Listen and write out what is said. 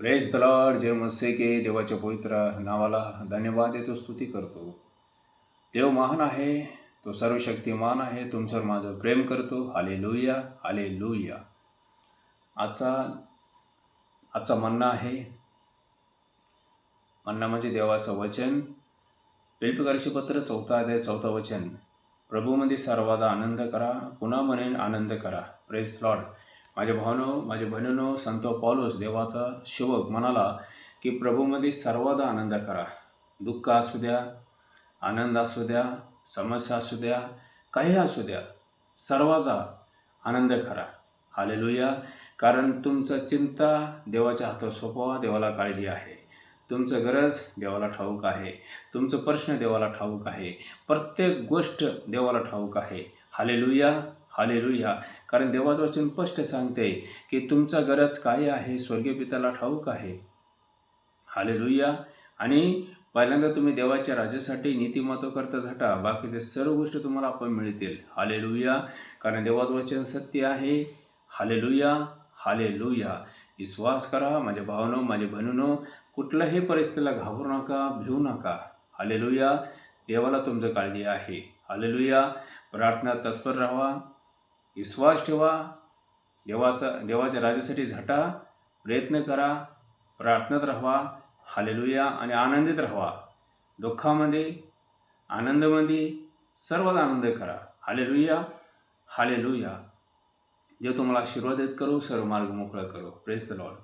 Press दलाड जय मसे के देवाच्या पवित्र नावाला धन्यवाद देतो स्तुती करतो. देव महान आहे तो सर्व शक्तिमान आहे तुमच्यावर माझं प्रेम करतो. आले लुया आले लुया आजचा आजचा म्हणणं आहे. म्हणणं म्हणजे देवाचं वचन. पिलपिकारीचे पत्र चौथा अध्याय चौथा वचन. प्रभूमध्ये सर्वादा आनंद करा पुन्हा म्हणेन आनंद करा. प्रेस लॉर्ड माझ्या भावनो माझ्या बहिणीनो संत पॉलोस देवाचा शिवक म्हणाला की प्रभूमध्ये सर्वादा आनंद करा. दुःख असू द्या आनंद असू द्या समस्या असू द्या काही असू द्या सर्वादा आनंद करा. हालेलुया. कारण तुमचं चिंता देवाच्या हातात सोपवा देवाला काळजी आहे. तुमचं गरज देवाला ठाऊक आहे. तुमचं प्रश्न देवाला ठाऊक आहे. प्रत्येक गोष्ट देवाला ठाऊक आहे. हालेलुया. हालेलुया. कारण देवाचं वचन स्पष्ट सांगते की तुमचा गरज काय आहे? स्वर्गीय पित्याला ठाऊक आहे. हालेलुया. आणि पहिल्यांदा तुम्ही देवाच्या राज्यासाठी नीतिमत्व करता झटा. बाकीचे सर्व गोष्टी तुम्हाला आपण मिळतील. हालेलुया. कारण देवाचं वचन सत्य आहे. हालेलुया. हालेलुया. विश्वास करा माझ्या भावनो माझ्या बहिणीनो. कुठल्याही परिस्थितीला घाबरू नका भिवू नका. हालेलुया. देवाला तुमचं काळजी आहे. हालेलुया. प्रार्थना तत्पर राहा. विश्वास ठेवा देवाचा देवाच्या राजासाठी झटा प्रयत्न करा प्रार्थनेत राहा हालेलुया आणि आनंदित राहा दुःखामध्ये आनंदामध्ये सर्वात आनंद करा. Hallelujah hallelujah. जे तुम्हाला आशीर्वादित करू सर्व मार्ग मोकळा करू. Press the Lord